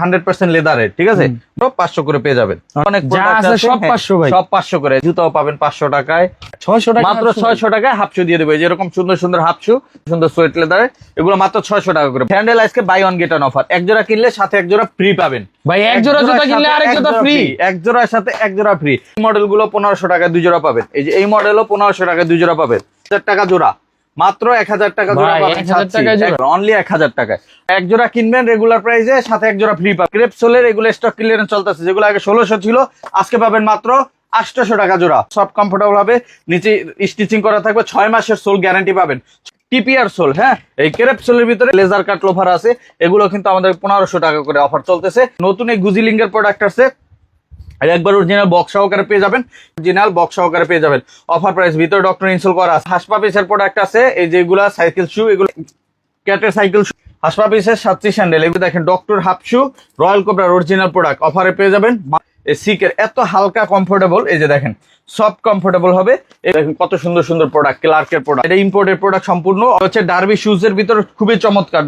Hundred percent লেদারের ঠিক আছে? পাঁচশো করে পেয়ে যাবেন। অনেক যা product আছে সব হ্যাঁ, 500 ভাই। সব পাঁচশো করে। জুতাও পাবেন পাঁচশো টাকায়। ছয়শো টাকা মাত্র ছয়শো টাকায় হাফ দিয়ে দেবে। যেরকম সুন্দর সুন্দর হাফ সুন্দর সোয়েট লেদারে এগুলো মাত্র ছয়শো টাকা করে। স্যান্ডেল আজকে buy one get one offer এক জোড়া কিনলে সাথে এক জোড়া ফ্রি পাবেন। ভাই এক জোড়া জুতা কিনলে আরেক জোড়া ফ্রি এক জোড়ার সাথে এক জোড়া ফ্রি মডেলগুলো পনেরোশো টাকায় দুই জোড়া পাবেন। এই যে এই মডেলও পনেরোশো টাকায় দুই জোড়া পাবেন। হাজার টাকা জোড়া। মাত্র এক হাজার টাকা জোড়া পাবেন 1000 টাকায় জোড়া? অনলি এক হাজার টাকায়। এক জোড়া কিনবেন রেগুলার প্রাইসে সাথে এক জোড়া ফ্রি পাবেন ক্রেপ সোলের এগুলো স্টক ক্লিয়ারেন্স চলতেছে যেগুলো আগে ষোলোশো ছিল আজকে পাবেন মাত্র আটশোশো টাকা জোড়া। সব কমফোর্টেবল হবে নিচে স্টিচিং করা থাকবে ছয় মাসের সোল গ্যারান্টি পাবেন। টিপিআর সোল হ্যাঁ? এই ক্রেপ সোলের ভিতরে লেজার কাট লোফার আছে এগুলো কিন্তু আমাদের পনেরোশো টাকা করে অফার চলতেছে। নতুন এই গুজিলিঙ্গের প্রোডাক্ট আছে আর একবার অরিজিনাল বক্স সহকারে পেয়ে যাবেন। অরিজিনাল বক্স সহকারে পেয়ে যাবেন। অফার প্রাইস ভিতরে ডক্টর ইনস্টল করা আছে। হাসপাপিসের প্রোডাক্ট আছে। এই যেগুলা সাইকেল শু এগুলো ক্যাটের সাইকেল শু হাসপা পিসের সাতটি স্যান্ডেল এগুলো দেখেন ডক্টর হাফ শু রয়্যাল কোবরার অরিজিনাল প্রোডাক্ট অফারে পেয়ে যাবেন। সিকের এত হালকা কমফোর্টেবল এই যে দেখেন। সব কমফোর্টেবল হবে। দেখেন কত সুন্দর সুন্দর প্রোডাক্ট ক্লার্কের প্রোডাক্ট এটা ইম্পোর্টেড প্রোডাক্ট সম্পূর্ণ। হচ্ছে ডার্বি শুজ এর ভিতরে খুবই চমৎকার।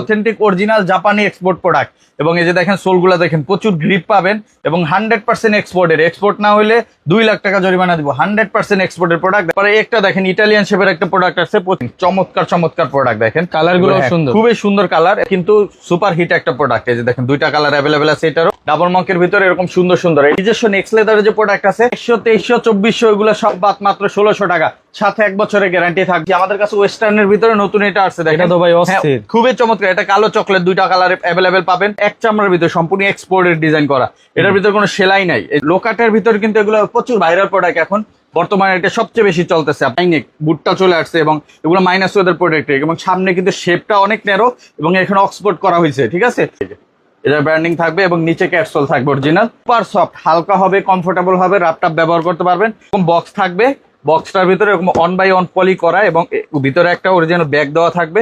অথেন্টিক অরিজিনাল জাপানি এক্সপোর্ট প্রোডাক্ট এবং এই যে দেখেন সোলগুলো দেখেন প্রচুর গ্রিপ পাবেন। এবং হান্ড্রেড পার্সেন্ট এক্সপোর্টের এক্সপোর্ট না হলে দুই লাখ টাকা জরিমানা দিব। হান্ড্রেড পার্সেন্ট এক্সপোর্টের প্রোডাক্ট পরে একটা দেখেন ইটালিয়ান শেপের একটা প্রোডাক্ট আছে। চমৎকার চমৎকার প্রোডাক্ট দেখেন। কালার গুলোও হ্যাঁ, সুন্দর। খুবই সুন্দর কালার কিন্তু সুপার হিট একটা প্রোডাক্ট এই যে দেখেন দুইটা কালার অ্যাভেলেবেল আছে এটারও। ডাবল মঙ্কের ভিতরে এরকম সুন্দর সুন্দর। নিজস্ব নেক্সট লেদারের যে প্রোডাক্ট আছে। একশো তেইশশো চব্বিশশো এগুলো সব বাদ মাত্র ষোলোশো টাকা। সাথে এক বছরের গ্যারান্টি থাকছে আমাদের কাছে ওয়েস্টার্নের ভিতরে নতুন এটা আসছে দেখেন। তো ভাই হ্যাঁ, খুবই চমৎকার। এটা কালো চকলেট দুইটা কালার অ্যাভেলেবেল পাবেন। এক চামড়ার ভিতরে সম্পূর্ণ এক্সপোর্টের ডিজাইন করা। এটার ভিতরে কোনো সেলাই নাই। লোকাটের ভিতরে কিন্তু এগুলো প্রচুর ভাইরাল প্রোডাক্ট এখন। বর্তমানে এটা সবচেয়ে বেশি চলতেছে। পাইনেক বুটটা চলে আসছে এবং এগুলো মাইনাস ওয়েদার প্রোডাক্ট এবং সামনে কিন্তু শেপটা অনেক নেরো এবং এখানে অক্সপোর্ট করা হয়েছে ঠিক আছে? এটা ব্র্যান্ডিং থাকবে এবং নিচে ক্যাপসুল থাকবে অরিজিনাল সুপার সফট হালকা হবে কমফোর্টেবল হবে ল্যাপটপ ব্যবহার করতে পারবেন। এবং বক্স থাকবে বক্সটার ভিতরে এরকম অন বাই অন পলি করা এবং ভিতরে একটা অরিজিনাল ব্যাগ দেওয়া থাকবে।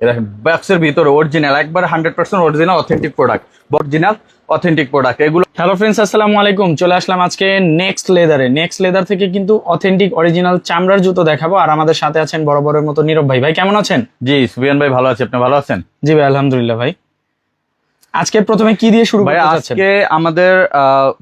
এরকম বক্সের ভিতরে অরিজিনাল একবার hundred percent original authentic product original authentic product এগুলো হ্যালো ফ্রেন্ডস আসসালামু আলাইকুম। চলে আসলাম আজকে নেক্সট লেদারে নেক্সট লেদার থেকে কিন্তু অথেন্টিক অরিজিনাল চামড়ার জুতো দেখাবো। আর আমাদের সাথে আছেন বড় বড়ের মতো নীরব ভাই। ভাই কেমন আছেন? জি সুবিয়ান ভাই ভালো আছে। আপনি ভালো আছেন? জি ভাই আলহামদুলিল্লাহ ভাই। আজকে প্রথমে কি দিয়ে শুরু করতে চাচ্ছেন? আজকে আমাদের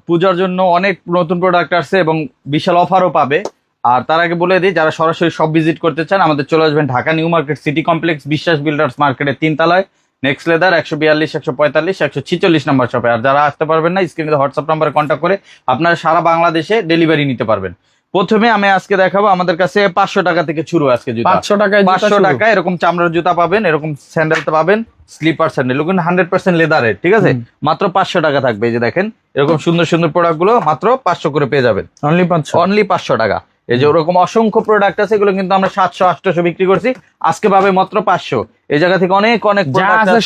পূজার জন্য অনেক নতুন প্রোডাক্ট আসছে এবং বিশাল অফারও পাবে। আর তার আগে বলে দিই যারা সরাসরি সব ভিজিট করতে চান আমাদের চলে আসবেন Dhaka new market city complex Biswas builders মার্কেটের তিনতলায়। নেক্সট লেদার একশো বিয়াল্লিশ একশো পঁয়তাল্লিশ একশো ছিচল্লিশ নাম্বার শপে আর যারা আসতে পারবেন না স্ক্রিনে হোয়াটসঅ্যাপ নাম্বারে কন্ট্যাক্ট করে আপনারা সারা বাংলাদেশে ডেলিভারি নিতে পারবেন। প্রথমে আমি আজকে দেখাবো আমাদের কাছে পাঁচশো টাকা থেকে শুরু আজকে পাঁচশো টাকায় পাঁচশো টাকা এরকম চামড়ার জুতা পাবেন এরকম স্যান্ডেল পাবেন স্লিপার স্যান্ডেল কিন্তু হান্ড্রেড পার্সেন্ট লেদারের ঠিক আছে? মাত্র পাঁচশো টাকা থাকবে এই যে দেখেন এরকম সুন্দর সুন্দর প্রোডাক্টগুলো মাত্র পাঁচশো করে পেয়ে যাবেন। অনলি পাঁচশো। অনলি পাঁচশো টাকা। এই যে ওরকম অসংখ্য প্রোডাক্ট আছে এগুলো কিন্তু আমরা সাতশো আটশো বিক্রি করছি। আজকে পাবে মাত্র পাঁচশো। এই জায়গা থেকে অনেক অনেক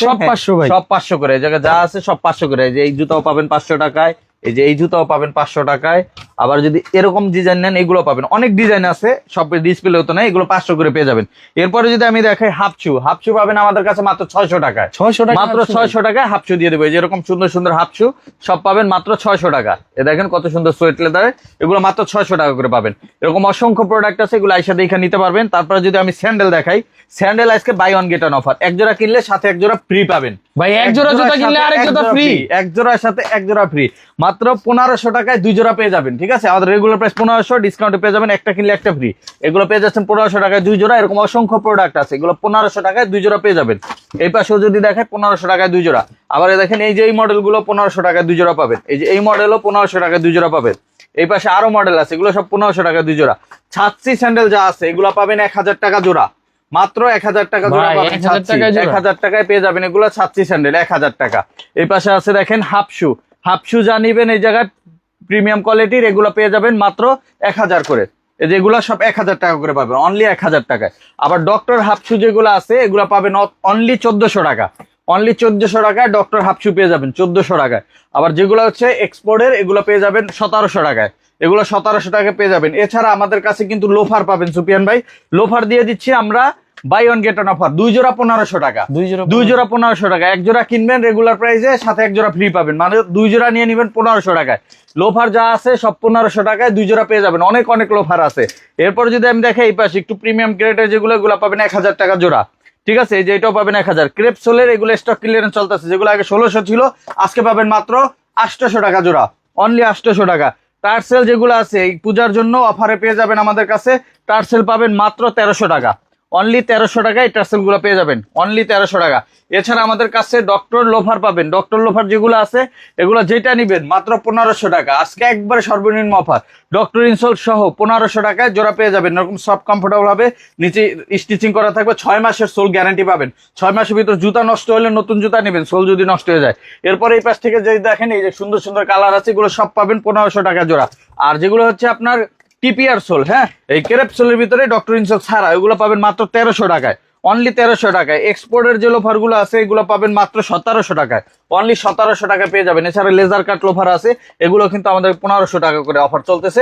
সব হ্যাঁ, 500 ভাই। সব পাঁচশো করে এই জায়গায় যা আছে সব পাঁচশো করে। এই যে এই জুতাও পাবেন পাঁচশো টাকায়। এই যে এই জুতাও পাবেন পাঁচশো টাকায়। আবার যদি এরকম ডিজাইন নেন এগুলো পাবেন। অনেক ডিজাইন আছে সব ডিসপ্লে হতো না এগুলো পাঁচশো করে পেয়ে যাবেন। এরপরে যদি আমি দেখাই হাফচু হাফচু পাবেন আমাদের কাছে মাত্র ছয়শো টাকায়। ছয়শো টাকা মাত্র ছয়শো টাকায় হাফশু দিয়ে দেবো। এই যে এরকম সুন্দর সুন্দর হাফশু সব পাবেন মাত্র ছয়শো টাকা। এ দেখেন কত সুন্দর সোয়েট লেদারে এগুলো মাত্র ছয়শো টাকা করে পাবেন। এরকম অসংখ্য প্রোডাক্ট আছে এগুলো আইসা দেখে নিতে পারবেন। তারপরে যদি আমি স্যান্ডেল দেখাই স্যান্ডেল আজকে buy one get one offer এক জোড়া কিনলে সাথে এক জোড়া ফ্রি পাবেন। ভাই এক জোড়া জুতা কিনলে আরেক জোড়া জোড়া ফ্রি এক জোড়ার সাথে এক জোড়া ফ্রি মাত্র পনেরোশো টাকায় দুই জোড়া পেয়ে যাবেন ঠিক আছে? আমাদের রেগুলার প্রাইস পনেরোশো ডিসকাউন্টে পেয়ে যাবেন একটা কিনলে একটা ফ্রি এগুলো পেয়ে যাচ্ছেন পনেরোশো টাকায় দুই জোড়া এরকম অসংখ্য প্রোডাক্ট আছে। এগুলো পনেরোশো টাকায় দুই জোড়া পেয়ে যাবেন। এই পাশেও যদি দেখেন পনেরোশো টাকায় দুই জোড়া। আবার দেখেন এই যে এই মডেলগুলো পনেরোশো টাকায় দুই জোড়া পাবেন। এই যে এই মডেলও পনেরোশো টাকায় দুই জোড়া পাবেন। এই পাশে আরও মডেল আছে এগুলো সব পনেরোশো টাকা দুই জোড়া। ছাত্রী স্যান্ডেল যা আছে এগুলো পাবেন এক হাজার টাকা জোড়া। মাত্র এক হাজার টাকা জোড়া ভাই, পাবেন 1000 টাকায় জোড়া? এক হাজার টাকায় পেয়ে যাবেন এগুলো ছাত্রী স্যান্ডেল এক হাজার টাকা। এই পাশে আছে দেখেন হাফসু হাফসু যা নিবেন এই জায়গায় প্রিমিয়াম কোয়ালিটির এগুলো পেয়ে যাবেন মাত্র এক হাজার করে। এই যেগুলো সব এক হাজার টাকা করে পাবেন অনলি এক হাজার টাকায়। আবার ডক্টর হাফসু যেগুলো আছে এগুলো পাবেন অনলি চোদ্দশো টাকা। অনলি চোদ্দশো টাকায় ডক্টর হাফসু পেয়ে যাবেন চোদ্দশো টাকায়। আবার যেগুলো হচ্ছে এক্সপোর্টের এগুলো পেয়ে যাবেন সতেরোশো টাকায়। এগুলো সতেরোশো টাকা পেয়ে যাবেন। এছাড়া আমাদের কাছে কিন্তু লোফার পাবেন সুপিয়ান ভাই। লোফার দিয়ে দিচ্ছি আমরা buy one get one offer দুই জোড়া পনেরোশো টাকা। দুই জোড়া দুই জোড়া পনেরোশো টাকা। এক জোড়া কিনবেন রেগুলার প্রাইসে সাথে এক জোড়া ফ্রি পাবেন। মানে দুই জোড়া নিয়ে নেবেন পনেরোশো টাকায়। লোফার যা আছে সব পনেরোশো টাকায় দুই জোড়া পেয়ে যাবেন। অনেক অনেক লোফার আছে। এরপর যদি আমি দেখে এই পাশে একটু প্রিমিয়াম গ্রেডের যেগুলো এগুলো পাবেন এক হাজার টাকা জোড়া। ঠিক আছে, এই যে এটাও পাবেন এক হাজার। ক্রেপ সোলের এগুলো স্টক ক্লিয়ারেন্স চলতেছে, যেগুলো আগে ষোলোশো ছিল, আজকে পাবেন মাত্র আটশোশো টাকা জোড়া। অনলি আটশোশো টাকা। টার্সেল যেগুলো আছে, এই পূজার জন্য অফারে পেয়ে যাবেন আমাদের কাছে। টার্সেল পাবেন মাত্র তেরোশো টাকা। অনলি তেরোশো টাকায় টার্সেলগুলো পেয়ে যাবেন। অনলি তেরোশো টাকা। এছাড়া আমাদের কাছে ডক্টর লোফার পাবেন। ডক্টর লোফার যেগুলো আছে, এগুলো যেটা নিবেন, মাত্র পনেরোশো টাকা। আজকে একবারে সর্বনিম্ন অফার ডক্টর ইনসোল সহ পনেরোশো টাকায় জোড়া পেয়ে যাবেন। এরকম সব কমফোর্টেবল হবে। নিচে স্টিচিং করা থাকবে। ছয় মাসের সোল গ্যারান্টি পাবেন। ছয় মাসের ভিতর জুতা নষ্ট হলে নতুন জুতা নেবেন। সোল যদি নষ্ট হয়ে যায়। এরপরে এই পাশ থেকে যদি দেখেন, এই যে সুন্দর সুন্দর কালার আছে, এগুলো সব পাবেন পনেরোশো টাকা জোড়া। আর যেগুলো হচ্ছে আপনার টিপিআর সোল হ্যাঁ? এই কেরেপ সোলের ভিতরে ডক্টর ইনসোল ছাড়া এগুলো পাবেন মাত্র তেরোশো টাকায়। অনলি তেরোশো টাকায়। এক্সপোর্টের যে লোফারগুলো আছে, এগুলো পাবেন মাত্র সতেরোশো টাকায়। অনলি সতেরোশো টাকায় পেয়ে যাবেন। এছাড়া লেজার কাট লোফার আছে, এগুলো কিন্তু আমাদের পনেরোশো টাকা করে অফার চলতেছে।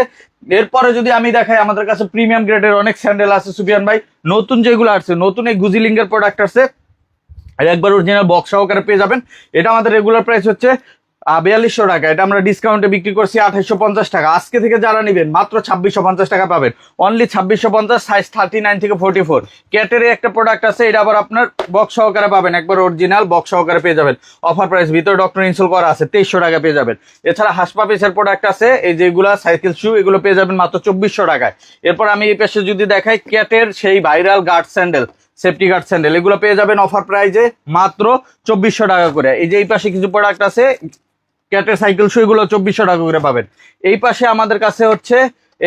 এরপরে যদি আমি দেখাই, আমাদের কাছে প্রিমিয়াম গ্রেডের অনেক স্যান্ডেল আছে সুবিয়ান ভাই। নতুন যেগুলো আছে নতুন এই গুজিলিঙ্গের প্রোডাক্ট আছে একবার অরিজিনাল বক্স সহকারে পেয়ে যাবেন। এটা আমাদের রেগুলার প্রাইস হচ্ছে বিয়াল্লিশশো টাকা। এটা আমরা ডিসকাউন্টে বিক্রি করছি আঠাইশশো পঞ্চাশ টাকা। আজকে থেকে যারা নেবেন, মাত্র ছাব্বিশশো পঞ্চাশ টাকা পাবেন। অনলি ছাব্বিশশো পঞ্চাশ সাইজ থার্টি নাইন থেকে ফোর্টি ফোর ক্যাটের একটা প্রোডাক্ট আছে, এটা আবার আপনার বক্স সহকারে পাবেন। একবার অরিজিনাল বক্স সহকারে পেয়ে যাবেন। অফার প্রাইস ভিতরে ডক্টর ইনস্টল করা আছে, তেইশশো টাকা পেয়ে যাবেন। এছাড়া হাসপাপিসের প্রোডাক্ট আছে, এই যেগুলো সাইকেল শু এগুলো পেয়ে যাবেন মাত্র চব্বিশশো টাকায়। এরপর আমি এই পাশে যদি দেখাই ক্যাটের সেই viral guard sandal safety guard sandal এগুলো পেয়ে যাবেন অফার প্রাইজে মাত্র চব্বিশশো টাকা করে। এই যে এই পাশে কিছু প্রোডাক্ট আছে ক্যাটের সাইকেল শুইগুলো চব্বিশশো টাকা করে পাবেন। এই পাশে আমাদের কাছে হচ্ছে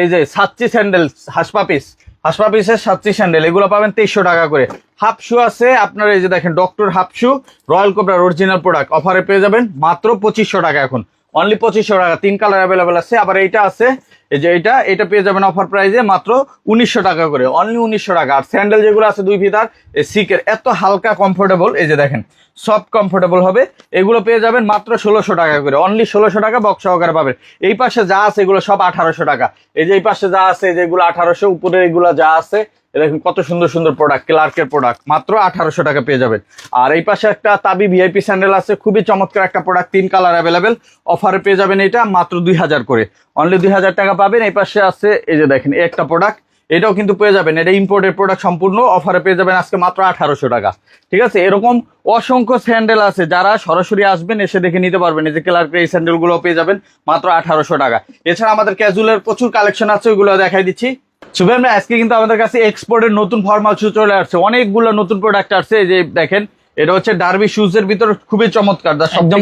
এই যে সাতচি স্যান্ডেল, হাসপাপিস। হাসপাপিসের সাতচি স্যান্ডেল, এগুলো পাবেন তেইশশো টাকা করে। হাফ শু আছে, আপনার এই যে দেখেন, ডক্টর হাফ শু রয়্যাল কোবরার অরিজিনাল প্রোডাক্ট অফারে পেয়ে যাবেন মাত্র পঁচিশশো টাকা এখন। অনলি পঁচিশশো টাকা, তিন কালার অ্যাভেলেবেল আছে, আবার এইটা আছে এই যে এটা এটা পেয়ে যাবেন অফার প্রাইসে মাত্র উনিশশো টাকা করে। অনলি উনিশশো টাকা। আর স্যান্ডেল যেগুলো আছে দুই ফিতার সিকের এত হালকা কমফোর্টেবল এই যে দেখেন সফট কমফোর্টেবল হবে। এগুলো পেয়ে যাবেন মাত্র ষোলোশো টাকা করে। অনলি ষোলোশো টাকা বক্স সহকারে পাবেন। এই পাশে যা আছে এগুলো সব আঠারোশো টাকা। এই যে এই পাশে যা আছে যেগুলো আঠারোশো, উপরে এগুলো যা আছে দেখুন, কত সুন্দর সুন্দর প্রোডাক্ট ক্লার্কের প্রোডাক্ট মাত্র আঠারোশো টাকা পেয়ে যাবেন। আর এই পাশে একটা তাবি ভিআইপি স্যান্ডেল আছে, খুবই চমৎকার একটা প্রোডাক্ট তিন কালার অ্যাভেলেবেল অফারে পেয়ে যাবেন এটা মাত্র দুই হাজার করে। অনলি দুই হাজার টাকা পাবেন, এই পাশে আছে, এই যে দেখেন একটা প্রোডাক্ট এটাও কিন্তু পেয়ে যাবেন, এটা ইম্পোর্টেড প্রোডাক্ট সম্পূর্ণ অফারে পেয়ে যাবেন আজকে মাত্র আঠারোশো টাকা। ঠিক আছে, এরকম অসংখ্য স্যান্ডেল আছে, যারা সরাসরি আসবেন, এসে দেখে নিতে পারবেন, এই যে ক্লার্কের এই স্যান্ডেলগুলো পেয়ে যাবেন, মাত্র আঠারোশো টাকা। এছাড়া আমাদের ক্যাজুয়ালের প্রচুর কালেকশন আছে, ওইগুলো দেখাই দিচ্ছি। শুভেন আমরা আজকে কিন্তু আমাদের কাছে এক্সপোর্টের নতুন ফর্মাল শু চলে আসছে। অনেকগুলো নতুন প্রোডাক্ট আসছে যে দেখেন এটা হচ্ছে ডার্বি শুজ এর ভিতর খুবই চমৎকার। একদম।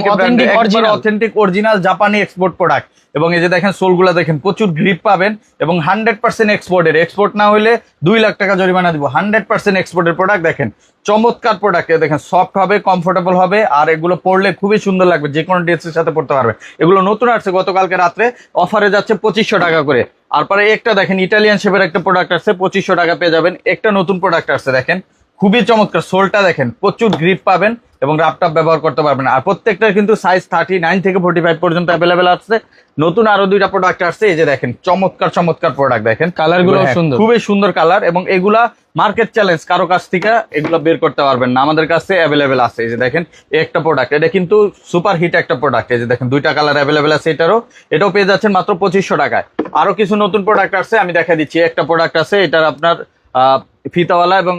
অথেন্টিক অরিজিনাল জাপানি এক্সপোর্ট প্রোডাক্ট এবং এই যে দেখেন সোলগুলো দেখেন প্রচুর গ্রিপ পাবেন এবং হান্ড্রেড পার্সেন্ট এক্সপোর্টের এক্সপোর্ট না হলে দুই লাখ টাকা জরিমানা দিব। হান্ড্রেড পার্সেন্ট এক্সপোর্টের প্রোডাক্ট দেখেন চমৎকার প্রোডাক্ট দেখেন সফট হবে কমফোর্টেবল হবে আর এগুলো পরলে খুবই সুন্দর লাগবে। যে কোনো ড্রেসের সাথে পড়তে পারবে। এগুলো নতুন আসছে গতকালকে রাত্রে অফারে যাচ্ছে পঁচিশশো টাকা করে। তারপরে একটা দেখেন ইটালিয়ান শেপের একটা প্রোডাক্ট আসছে পঁচিশশো টাকা পেয়ে যাবেন। একটা নতুন প্রোডাক্ট আসছে দেখেন। খুবই চমৎকার সোলটা দেখেন প্রচুর গ্রিপ পাবেন এবং র্যাপটপ ব্যবহার করতে পারবেন। আর প্রত্যেকটার কিন্তু সাইজ থার্টি নাইন থেকে ফোর্টি ফাইভ পর্যন্ত অ্যাভেলেবেল আসছে নতুন আরও দুইটা প্রোডাক্ট আসছে এই যে দেখেন চমৎকার চমৎকার প্রোডাক্ট দেখেন। কালারগুলো হ্যাঁ, সুন্দর। খুবই সুন্দর কালার এবং এগুলা মার্কেট চ্যালেঞ্জ কারও কাছ থেকে এগুলো বের করতে পারবেন না। আমাদের কাছে অ্যাভেলেবেল আছে এই যে দেখেন একটা প্রোডাক্ট এটা কিন্তু সুপার হিট একটা প্রোডাক্ট এই যে দেখেন দুইটা কালার অ্যাভেলেবেল আছে এটারও। এটাও পেয়ে যাচ্ছেন মাত্র পঁচিশশো টাকায়। আরও কিছু নতুন প্রোডাক্ট আছে আমি দেখা দিচ্ছি। একটা প্রোডাক্ট আছে এটার আপনার ফিতাওয়ালা এবং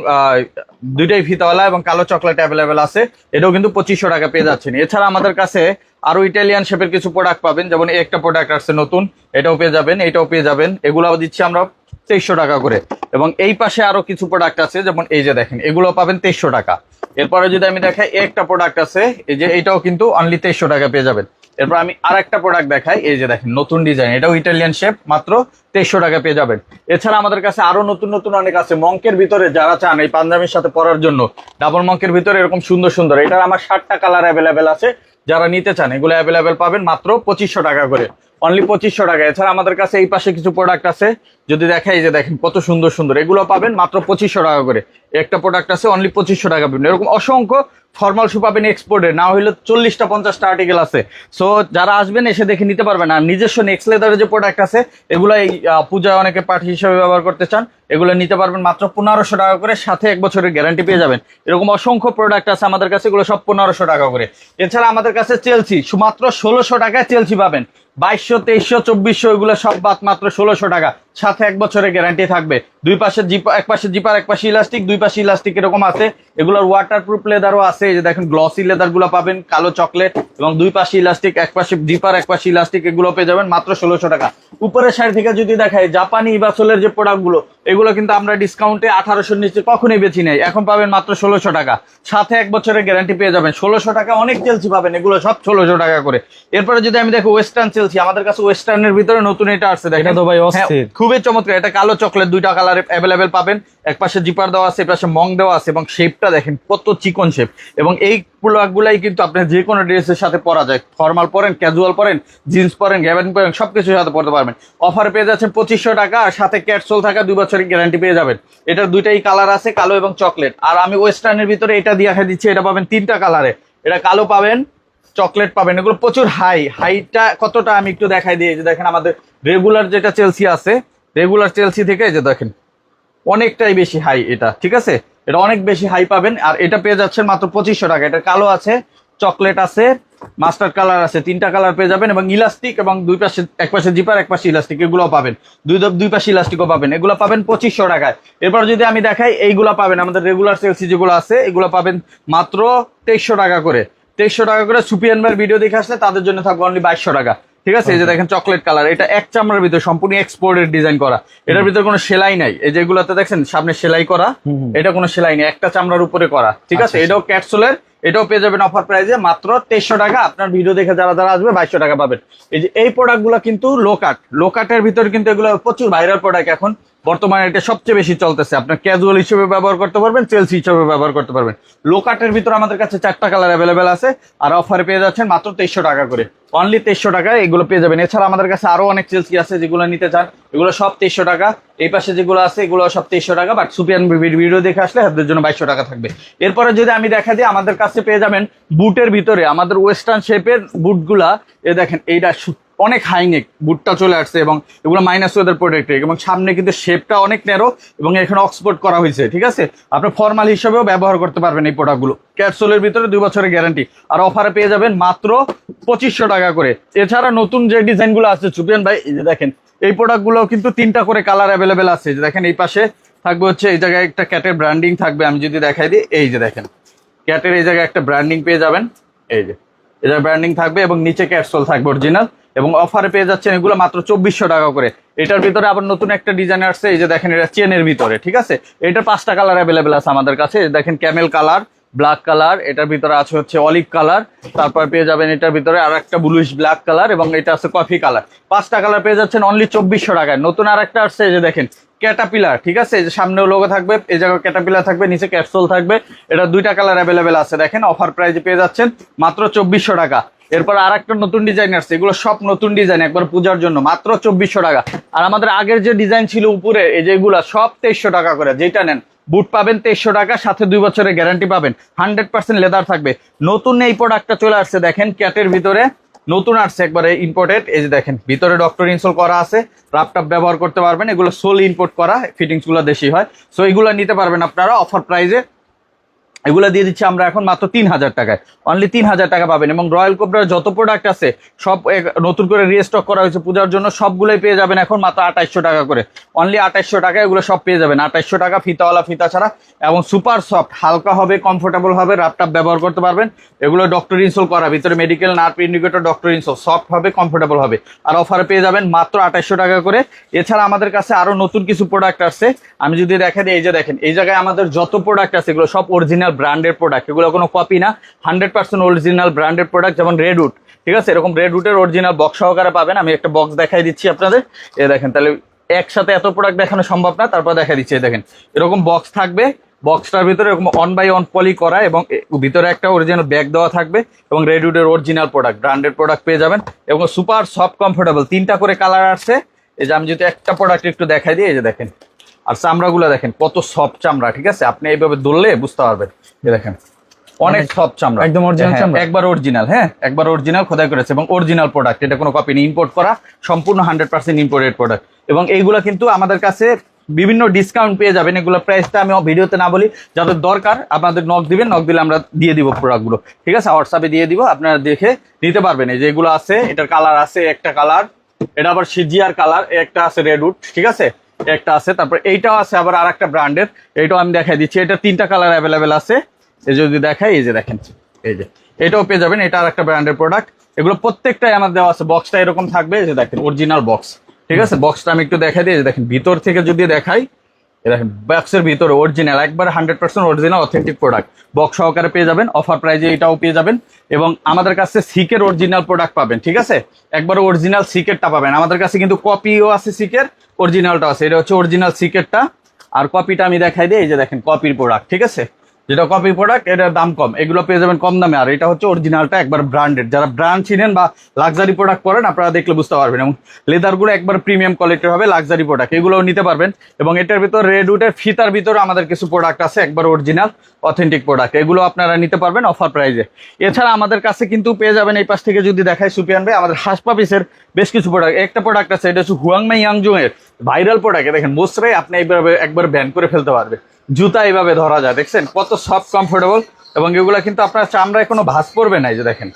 দুইটাই ফিতাওয়ালা এবং কালো চকলেট অ্যাভেলেবেল আছে। এটাও কিন্তু পঁচিশশো টাকা পেয়ে যাচ্ছেন। এছাড়া আমাদের কাছে আরও ইটালিয়ান শেপের কিছু প্রোডাক্ট পাবেন। যেমন একটা প্রোডাক্ট আসছে নতুন, এটাও পেয়ে যাবেন, এটাও পেয়ে যাবেন। এগুলো দিচ্ছি আমরা তেইশশো টাকা করে। এবং এই পাশে আরও কিছু প্রোডাক্ট আছে, যেমন এই যে দেখেন এগুলো পাবেন তেইশশো টাকা। এরপরে যদি আমি দেখাই, একটা প্রোডাক্ট আছে, এই যে এটাও কিন্তু অনলি তেইশশো টাকা পেয়ে যাবেন। এরপর আমি আর একটা প্রোডাক্ট দেখাই, এই যে দেখেন, নতুন ডিজাইন এটাও ইটালিয়ান শেপ মাত্র তেইশশো টাকা পেয়ে যাবেন। এছাড়া আমাদের কাছে আরও নতুন নতুন অনেক আছে। মঙ্কের ভিতরে যারা চান এই পাঞ্জাবির সাথে পরার জন্য ডাবল মঙ্কের ভিতরে এরকম সুন্দর সুন্দর। এটার আমার ষাটটা কালার অ্যাভেলেবেল আছে। যারা নিতে চান, এগুলো অ্যাভেলেবেল পাবেন মাত্র পঁচিশশো টাকা করে। অনলি পঁচিশশো টাকা। এছাড়া আমাদের কাছে এই পাশে কিছু প্রোডাক্ট আছে। যদি দেখাই যে দেখেন, কত সুন্দর সুন্দর। এগুলো পাবেন মাত্র পঁচিশশো টাকা করে। একটা প্রোডাক্ট আছে অনলি পঁচিশশো টাকা পাবেন। এরকম অসংখ্য ফর্মাল শু পাবেন এক্সপোর্টে না হলে চল্লিশটা, পঞ্চাশটা আর্টিকেল আছে। সো যারা আসবেন, এসে দেখে নিতে পারবেন। আর নিজস্ব নেক্সট লেদারের যে প্রোডাক্ট আছে, এগুলো এই পূজায় অনেকে পার্টি হিসেবে ব্যবহার করতে চান, এগুলো নিতে পারবেন মাত্র পনেরোশো টাকা করে। সাথে এক বছরের গ্যারান্টি পেয়ে যাবেন। এরকম অসংখ্য প্রোডাক্ট আছে আমাদের কাছে, এগুলো সব পনেরোশো টাকা করে। এছাড়া আমাদের কাছে চেলসি মাত্র ষোলোশো টাকায় চেলসি পাবেন। বাইশশো তেইশশো চব্বিশশো এগুলো সব বাদ মাত্র ষোলোশো টাকা। সাথে এক বছরের গ্যারান্টি থাকবে। দুই পাশে জিপা এক পাশে জিপার এক পাশে ইলাস্টিক দুই পাশে ইলাস্টিক এরকম আছে। এগুলোর ওয়াটার প্রুফ লেদারও আছে এই যে দেখেন গ্লসি লেদারগুলো পাবেন কালো চকলেট এবং দুই পাশে ইলাস্টিক এক পাশে জিপার এক পাশে ইলাস্টিক এগুলো পেয়ে যাবেন মাত্র ষোলোশো টাকা। উপরের সাইড থেকে যদি দেখাই জাপানি ইবাসোলের যে প্রোডাক্টগুলো এগুলো কিন্তু আমরা ডিসকাউন্টে আঠারোশোর নিচে কখনোই বেছি নেই। এখন পাবেন মাত্র ষোলোশো টাকা। সাথে এক বছরের গ্যারান্টি পেয়ে যাবেন। ষোলোশো টাকা অনেক চেলসি পাবেন এগুলো সব ষোলোশো টাকা করে। এরপরে যদি আমি দেখো ওয়েস্টার্ন চেলসি আমাদের কাছে ওয়েস্টার্নের ভিতরে নতুন এটা আসছে দেখেন। এটা তো ভাই হ্যাঁ, অস্থির। খুবই চমৎকার, এটা কালো চকলেট দুইটা কালার অ্যাভেলেবেল পাবেন। এক পাশে জিপার দেওয়া আছে পাশে মং দেওয়া আছে এবং শেপটা দেখেন কত চিকন শেপ এবং এই গুলাই কিন্তু আপনি যে কোনো ড্রেসের সাথে পরা যায়। ফর্মাল পরেন ক্যাজুয়াল পরেন জিন্স পরেন গ্যাবেন পরেন, সবকিছুর সাথে পরতে পারবেন। অফার পেয়ে যাচ্ছেন পঁচিশশো টাকা আর সাথে ক্যাটসোল থাকা দুই বছরের গ্যারান্টি পেয়ে যাবেন। এটার দুইটাই কালার আছে, কালো এবং চকলেট আর আমি ওয়েস্টার্নের ভিতরে এটা দিয়ে দিচ্ছি, এটা পাবেন তিনটা কালারে এটা কালো পাবেন চকলেট পাবেন, এগুলো প্রচুর হাই হাইটা কতটা আমি একটু দেখাই দিই, এই যে দেখেন আমাদের রেগুলার যেটা চেলসি আছে রেগুলার চেলসি থেকে যে দেখেন, অনেকটাই বেশি হাই এটা, ঠিক আছে? এটা অনেক বেশি হাই পাবেন, আর এটা পেয়ে যাচ্ছেন মাত্র পঁচিশশো টাকা। এটা কালো আছে চকলেট আছে মাস্টার্ড কালার আছে, তিনটা কালার পেয়ে যাবেন, এবং ইলাস্টিক এবং দুই পাশে, এক পাশে জিপার এক পাশে ইলাস্টিক এগুলো পাবেন। দুই দুই পাশে ইলাস্টিকও পাবেন। এগুলো পাবেন পঁচিশশো টাকায়। এরপর যদি আমি দেখাই, এইগুলো পাবেন। আমাদের রেগুলার সেলসি যেগুলো আছে, এগুলো পাবেন মাত্র তেইশশো টাকা করে। তেইশশো টাকা করে সুপিয়ান ভাইয়ের ভিডিও দেখে আসলে তাদের জন্য থাকবে অনলি বাইশশো টাকা। ঠিক আছে? এই যে দেখেন চকলেট কালার এটা এক চামড়ার ভিতরে সম্পূর্ণ এক্সপোর্টের ডিজাইন করা। এটার ভিতরে কোনো সেলাই নাই। এই যেগুলোতে দেখছেন সামনে সেলাই করা। এটা কোনো সেলাই নেই। একটা চামড়ার উপরে করা ঠিক আছে? আচ্ছা, এটাও ক্যাটসোলের এটাও পেয়ে যাবেন অফার প্রাইসে মাত্র তেইশশো টাকা। আপনার ভিডিও দেখে যারা যারা আসবে বাইশশো টাকা পাবেন। এই যে এই প্রোডাক্টগুলো কিন্তু লোকাট লোকাটের ভিতরে কিন্তু এগুলো প্রচুর ভাইরাল প্রোডাক্ট এখন। বর্তমানে এটা সবচেয়ে বেশি চলতেছে। আপনার ক্যাজুয়াল হিসেবে ব্যবহার করতে পারবেন চেলসি হিসেবে ব্যবহার করতে পারবেন। লোকাটের ভিতরে আমাদের কাছে চারটা কালার অ্যাভেলেবেল আছে আর অফারে পেয়ে যাচ্ছেন মাত্র তেইশশো টাকা করে। অনলি তেইশশো টাকায় এগুলো পেয়ে যাবেন। এছাড়া আমাদের কাছে আরও অনেক চেলসি আছে যেগুলো নিতে চান। এগুলো সব তেইশশো টাকা। এই পাশে যেগুলো আছে এগুলো সব তেইশশো টাকা বাট সুপিয়ান ভিডিও দেখে আসলে আপনাদের জন্য বাইশশো টাকা থাকবে। এরপরে যদি আমি দেখা দিই, আমাদের কাছে পেয়ে যাবেন বুটের ভিতরে, আমাদের ওয়েস্টার্ন শেপের বুটগুলা এ দেখেন, এইটা অনেক হাইনেক বুটটা চলে আসছে এবং এগুলো মাইনাস ওয়েদার প্রোটেক্টেড এবং সামনে কিন্তু শেপটা অনেক নেরো এবং এখানে অক্সপোর্ট করা হয়েছে, ঠিক আছে? আপনি ফর্মাল হিসেবেও ব্যবহার করতে পারবেন এই প্রোডাক্টগুলো ক্যাপসুলের ভিতরে দুই বছরের গ্যারান্টি আর অফারে পেয়ে যাবেন মাত্র পঁচিশশো টাকা করে। এছাড়া নতুন যে ডিজাইনগুলো আছে সুপিয়ান ভাই, এই যে দেখেন, এই প্রোডাক্টগুলো কিন্তু তিনটা করে কালার অ্যাভেলেবেল আছে। যে দেখেন, এই পাশে থাকবে হচ্ছে, এই জায়গায় একটা ক্যাটের ব্র্যান্ডিং থাকবে, আমি যদি দেখাই দিই, এই যে দেখেন ক্যাটের এই জায়গায় একটা ব্র্যান্ডিং পেয়ে যাবেন। এই যে এটা ব্র্যান্ডিং থাকবে এবং নিচে ক্যাপসুল থাকবে অরিজিনাল এবং অফারে পেয়ে যাচ্ছেন এগুলো মাত্র চব্বিশশো টাকা করে। এটার ভিতরে আবার নতুন একটা ডিজাইন আসছে, এই যে দেখেন এটা চেনের ভিতরে, ঠিক আছে? এটার পাঁচটা কালার অ্যাভেলেবেল আছে আমাদের কাছে। দেখেন ক্যামেল কালার ব্ল্যাক কালার এটার ভিতরে আছে হচ্ছে অলিভ কালার তারপর পেয়ে যাবেন এটার ভিতরে আর একটা ব্লুইশ ব্ল্যাক কালার এবং এটা আছে কফি কালার পাঁচটা কালার পেয়ে যাচ্ছেন অনলি চব্বিশশো টাকায়। নতুন আর একটা আসছে, এই যে দেখেন ক্যাটাপিলার ঠিক আছে? এই যে সামনেও লোগো থাকবে, এই জায়গায় ক্যাটাপিলার থাকবে, নিচে ক্যাপসুল থাকবে। এটা দুইটা কালার অ্যাভেলেবেল আছে, দেখেন অফার প্রাইজে পেয়ে যাচ্ছেন মাত্র চব্বিশশো টাকা। এরপর আর একটা নতুন ডিজাইন আসছে। এগুলো সব নতুন ডিজাইন একবার পূজার জন্য। মাত্র চব্বিশশো টাকা। আর আমাদের আগের যে ডিজাইন ছিল উপরে, এই যেগুলা সব তেইশশো টাকা করে। যেটা নেন, বুট পাবেন তেইশশো টাকা, সাথে দুই বছরের গ্যারান্টি পাবেন। হান্ড্রেড পার্সেন্ট লেদার থাকবে। নতুন এই প্রোডাক্টটা চলে আসছে, দেখেন ক্যাটের ভিতরে। নতুন আসছে একবারে ইম্পোর্টেড এই যে দেখেন, ভিতরে ডক্টর ইনস্টল করা আছে। ল্যাপটপ ব্যবহার করতে পারবেন। এগুলো সোল ইম্পোর্ট করা ফিটিংসগুলো দেশি হয়। সো এগুলো নিতে পারবেন আপনারা অফার প্রাইজে এগুলো দিয়ে দিচ্ছি আমরা এখন মাত্র তিন হাজার টাকায়। অনলি তিন হাজার টাকা পাবেন এবং রয়্যাল কোবরার যত প্রোডাক্ট আছে, সব নতুন করে রিস্টক করা হয়েছে পূজার জন্য, সবগুলোই পেয়ে যাবেন এখন মাত্র আঠাইশশো টাকা করে। অনলি আঠাইশশো টাকা এগুলো সব পেয়ে যাবেন। আঠাইশশো টাকা ফিতাওয়ালা ফিতা ছাড়া এবং সুপার সফট হালকা হবে কমফোর্টেবল হবে ল্যাপটপ ব্যবহার করতে পারবেন। এগুলো ডক্টর ইনস্টল করা, ভিতরে medical nerve indicator doctor install soft হবে কমফোর্টেবল হবে। আর অফারে পেয়ে যাবেন মাত্র আঠাইশশো টাকা করে। এছাড়া আমাদের কাছে আরও নতুন কিছু প্রোডাক্ট আসছে আমি যদি দেখা দিই, এই যে দেখেন, এই জায়গায় আমাদের যত প্রোডাক্ট আছে, এগুলো সব অরিজিনাল ব্র্যান্ডের প্রোডাক্ট এগুলো কোনো কপি না hundred percent original branded product যেমন রেডউড ঠিক আছে? এরকম রেডউডের অরিজিনাল বক্স সহকারে পাবেন। আমি একটা বক্স দেখাই দিচ্ছি আপনাদের। এ দেখেন, তাহলে একসাথে এত প্রোডাক্ট দেখানো সম্ভব না, তারপর দেখা দিচ্ছি দেখেন। এরকম বক্স থাকবে বক্সটার ভিতরে এরকম অন বাই অন পলি করা এবং ভিতরে একটা অরিজিনাল ব্যাগ দেওয়া থাকবে এবং রেডউডের অরিজিনাল প্রোডাক্ট ব্র্যান্ডেড প্রোডাক্ট পেয়ে যাবেন এবং সুপার সফট কমফোর্টেবল তিনটা করে কালার আসছে। এই যে আমি যদি একটা প্রোডাক্ট একটু দেখাই দিই, এই যে দেখেন। আর চামড়াগুলো দেখেন কত সফট চামড়া ঠিক আছে? আপনি এইভাবে ধরলে বুঝতে পারবেন। দেখেন অনেক সব চামড়া। একদম original হ্যাঁ, চামড়া? একবার অরিজিনাল হ্যাঁ একবার অরিজিনাল খোদাই করেছে এবং অরিজিনাল প্রোডাক্ট এটা কোনো কপি নেই ইম্পোর্ট করা সম্পূর্ণ হান্ড্রেড পার্সেন্ট ইম্পোর্টেড প্রোডাক্ট এবং এইগুলা কিন্তু আমাদের কাছে বিভিন্ন ডিসকাউন্ট পেয়ে যাবেন। এগুলো প্রাইসটা আমি ভিডিওতে না বলি যাদের দরকার আপনাদের নক দিবেন নক দিলে আমরা দিয়ে দিব প্রোডাক্টগুলো ঠিক আছে? হোয়াটসঅ্যাপে দিয়ে দিব আপনারা দেখে নিতে পারবেন। এই যে এগুলো আছে এটার কালার আছে একটা কালার এটা আবার সিজিআর কালার একটা আছে রেডউড ঠিক আছে? একটা আছে, তারপর এইটাও আছে আবার আর একটা ব্র্যান্ডের এইটাও আমি দেখাই দিচ্ছি। এটা তিনটা কালার অ্যাভেলেবেল আছে। এই যদি দেখাই, এই যে দেখেন, এই যে। এটাও পেয়ে যাবেন, এটা আর একটা ব্র্যান্ডের প্রোডাক্ট এগুলো প্রত্যেকটাই আমার দেওয়া আছে। বক্সটা এরকম থাকবে, এই যে দেখেন অরিজিনাল বক্স ঠিক আছে? বক্সটা আমি একটু দেখাই দিই দেখেন, ভিতর থেকে যদি দেখাই বক্সের ভিতরে অরিজিনাল একবার hundred percent original authentic product box সহকারে পেয়ে যাবেন অফার প্রাইজে এটাও পেয়ে যাবেন এবং আমাদের কাছে সিকের অরিজিনাল প্রোডাক্ট পাবেন, ঠিক আছে? একবার অরিজিনাল সিকেটটা পাবেন। আমাদের কাছে কিন্তু কপিও আছে সিকের অরিজিনালটা আছে। এটা হচ্ছে অরিজিনাল সিকেটটা আর কপিটা আমি দেখাই দিই, এই যে দেখেন কপির প্রোডাক্ট ঠিক আছে? যেটা কপি প্রোডাক্ট এটার দাম কম। এগুলো পেয়ে যাবেন কম দামে। আর এটা হচ্ছে অরিজিনালটা একবার ব্র্যান্ডেড যারা ব্র্যান্ড চিনেন বা লাক্সারি প্রোডাক্ট করেন আপনারা দেখলে বুঝতে পারবেন। এবং লেদারগুলো একবার প্রিমিয়াম কোয়ালিটির হবে লাক্সারি প্রোডাক্ট এগুলোও নিতে পারবেন। এবং এটার ভিতর রেড উডের ফিতার ভিতরে আমাদের কিছু প্রোডাক্ট আছে, একবার অরিজিনাল অথেন্টিক প্রোডাক্ট এগুলো আপনারা নিতে পারবেন অফার প্রাইজে এছাড়া আমাদের কাছে কিন্তু পেয়ে যাবেন এই পাশ থেকে যদি দেখায় সুপিয়ান ভাই, আমাদের হাসপাপিসের বেশ কিছু প্রোডাক্ট একটা প্রোডাক্ট আছে, এটা হচ্ছে হুয়াংমাই ইয়াংজুং এর ভাইরাল প্রোডাক্ট দেখেন মোসরাই আপনি এইভাবে একবার ব্যান করে ফেলতে পারবে। জুতা এইভাবে ধরা যায়, দেখছেন? কত সফট কমফোর্টেবল এবং এগুলো কিন্তু আপনার চামড়ায় কোনো ভাস পড়বে না এই যে দেখেন।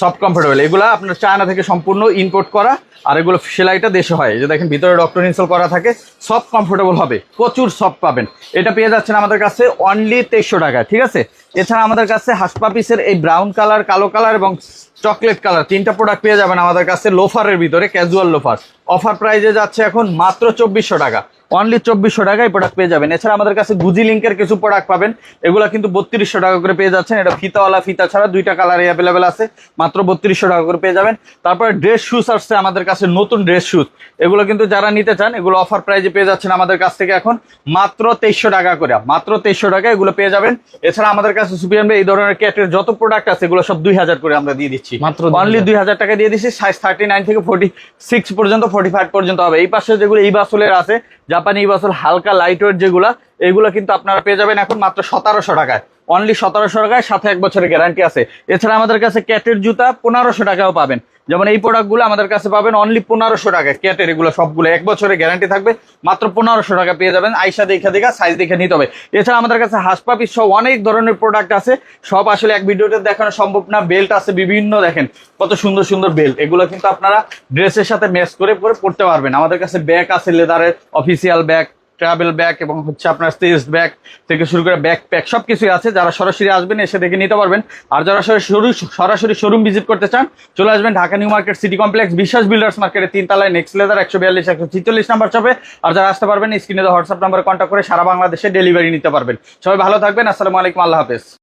সফট কমফোর্টেবল এগুলা আপনার চায়না থেকে সম্পূর্ণ ইম্পোর্ট করা, আর এগুলো সেলাইটা দেশে হয়। যে দেখেন, ভিতরে ডক্টর ইনস্টল করা থাকে, সব কমফোর্টেবল হবে। প্রচুর সফট পাবেন। এটা পেয়ে যাচ্ছেন আমাদের কাছে অনলি তেইশশো টাকা ঠিক আছে? এছাড়া আমাদের কাছে হাসপাপিসের এই ব্রাউন কালার কালো কালার এবং চকলেট কালার তিনটা প্রোডাক্ট পেয়ে যাবেন আমাদের কাছে লোফারের ভিতরে ক্যাজুয়াল লোফার অফার প্রাইজে যাচ্ছে এখন মাত্র চব্বিশশো টাকা। অনলি চব্বিশশো টাকায় প্রোডাক্ট পেয়ে যাবেন। এছাড়া আমাদের কাছে গুজি লিঙ্কের কিছু প্রোডাক্ট পাবেন। এগুলো কিন্তু বত্রিশশো টাকা করে পেয়ে যাচ্ছেন। এটা ফিতাওয়ালা ফিতা ছাড়া দুইটা কালারে অ্যাভেলেবেল আছে। মাত্র বত্রিশশো টাকা করে পেয়ে যাবেন। তারপরে ড্রেস শুজ আসছে আমাদের কাছে নতুন ড্রেস শুজ এগুলো কিন্তু যারা নিতে চান এগুলো অফার প্রাইজে পেয়ে যাচ্ছেন আমাদের কাছ থেকে এখন। মাত্র তেইশশো টাকা করে। মাত্র তেইশশো টাকা এগুলো পেয়ে যাবেন। এছাড়া আমাদের কাছে সুপিয়ান এই ধরনের ক্যাটের যত প্রোডাক্ট আছে এগুলো সব দুই হাজার করে আমরা দিয়ে দিচ্ছি। মাত্র অনলি দুই হাজার টাকা দিয়ে দিচ্ছি। সাইজ থার্টি নাইন থেকে ফোর্টি সিক্স পর্যন্ত ফোর্টি ফাইভ পর্যন্ত হবে। এই পাশে যেগুলো এই বাসলের আছে জাপানি বছর হালকা লাইট যেগুলা এগুলো কিন্তু আপনারা পেয়ে যাবেন এখন মাত্র সতেরোশো টাকায়। অনলি সতেরোশো টাকায় সাথে এক বছরের গ্যারান্টি আছে। এছাড়া আমাদের কাছে ক্যাটের জুতা পনেরোশো টাকাও পাবেন। যেমন এই প্রোডাক্টগুলো আমাদের কাছে পাবেন অনলি পনেরোশো টাকা ক্যাটের এগুলো সবগুলো এক বছরের গ্যারান্টি থাকবে। মাত্র পনেরোশো টাকা পেয়ে যাবেন। আইসা দেখে দেখা সাইজ দেখে নিতে হবে। এছাড়া আমাদের কাছে হাসপাপি সব অনেক ধরনের প্রোডাক্ট আছে। সব আসলে এক ভিডিওতে দেখানো সম্ভব না। বেল্ট আছে বিভিন্ন, দেখেন। কত সুন্দর সুন্দর বেল্ট এগুলো কিন্তু আপনারা ড্রেসের সাথে ম্যাচ করে পরে পড়তে পারবেন। আমাদের কাছে ব্যাগ আছে লেদারের অফিসিয়াল ব্যাগ ট্রাভেল ব্যাগ এবং হচ্ছে আপনার স্টেজ ব্যাগ থেকে শুরু করে ব্যাগ প্যাক সব কিছুই আছে। যারা সরাসরি আসবেন, এসে দেখে নিতে পারবেন। আর যারা সরাসরি সরাসরি শোরুম ভিজিট করতে চান, চলে আসবেন Dhaka new market city complex, Biswas builders মার্কেটের তিন তলায় নেক্সট লেদার একশো বিয়াল্লিশ, একশো ছিচল্লিশ নাম্বার চাপে আর যারা আসতে পারবেন স্ক্রিনে হোয়াটসঅ্যাপ নাম্বারে কন্ট্যাক্ট করে সারা বাংলাদেশে ডেলিভারি নিতে পারবেন। সবাই ভালো থাকবেন, আসসালামু আলাইকুম, আল্লাহ হাফেজ।